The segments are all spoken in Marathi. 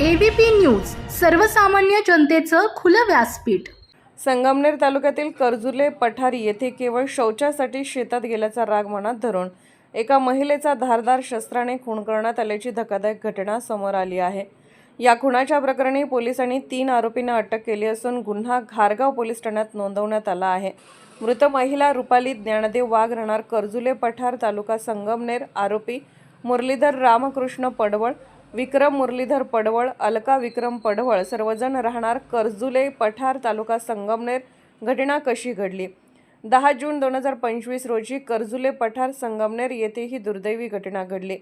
एबीपी न्यूज सर्वसामान्य जनतेचं खुलं व्यासपीठ. संगमनेर तालुक्यातील कर्जुले पठारी येथे केवळ शौचासाठी शेतात गेल्याचा राग मनात धरून एका महिलेचा धारदार शस्त्राने खून करण्यात आल्याची धक्कादायक घटना समोर आली आहे. या खुनाच्या प्रकरणी पोलिसांनी तीन आरोपींना अटक केली असून गुन्हा घारगाव पोलीस ठाण्यात नोंदवण्यात आला आहे. मृत महिला रुपाली ज्ञानदेव वाघ राहणार कर्जुले पठार तालुका संगमनेर आरोपी मुरलीधर रामकृष्ण पडवळ विक्रम मुरलीधर पडवळ अलका विक्रम पडवळ सर्वजण राहणार कर्जुले पठार तालुका संगमनेर. घटना कशी घडली? दहा जून दोन हजार पंचवीस रोजी कर्जुले पठार संगमनेर येथे ही दुर्दैवी घटना घडली.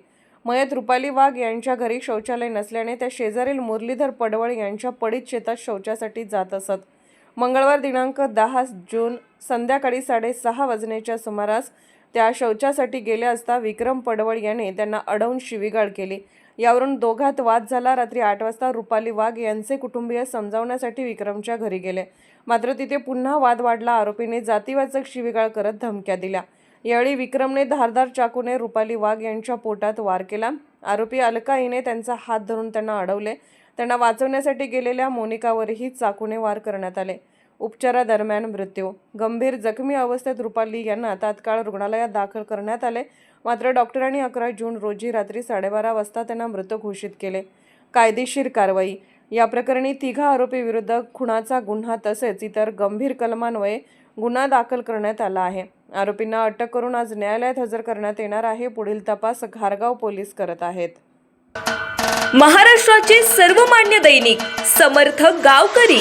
मयत रुपाली वाघ यांच्या घरी शौचालय नसल्याने त्या शेजारील मुरलीधर पडवळ यांच्या पडीत शेतात शौचासाठी जात असत. मंगळवार दिनांक दहा जून संध्याकाळी साडेसहा वाजण्याच्या सुमारास त्या शौचासाठी गेले असता विक्रम पडवळ याने त्यांना अडवून शिवीगाळ केली. यावरून दोघात वाद झाला. रात्री आठ वाजता रुपाली वाघ यांचे कुटुंबीय समजावण्यासाठी विक्रमच्या घरी गेले. मात्र तिथे पुन्हा वाद वाढला. आरोपीने जातीवाचक शिवीगाळ करत धमक्या दिल्या. यावेळी विक्रमने धारदार चाकूने रुपाली वाघ यांच्या पोटात वार केला. आरोपी अलका हिने त्यांचा हात धरून त्यांना अडवले. त्यांना वाचवण्यासाठी गेलेल्या मोनिकावरही चाकूने वार करण्यात आले. उपचारादरम्यान मृत्यू. गंभीर जखमी अवस्थेत रुपाली यांना तात्काळ रुग्णालयात दाखल करण्यात आले. मात्र डॉक्टरांनी अकरा जून रोजी रात्री साडेबारा वाजता त्यांना मृत घोषित केले. कायदेशीर कारवाई. या प्रकरणी तिघा आरोपीविरुद्ध खुनाचा गुन्हा तसेच इतर गंभीर कलमान्वये गुन्हा दाखल करण्यात आला आहे. आरोपींना अटक करून आज न्यायालयात हजर करण्यात येणार आहे. पुढील तपास घारगाव पोलीस करत आहेत. महाराष्ट्राचे सर्वमान्य दैनिक समर्थ गावकरी.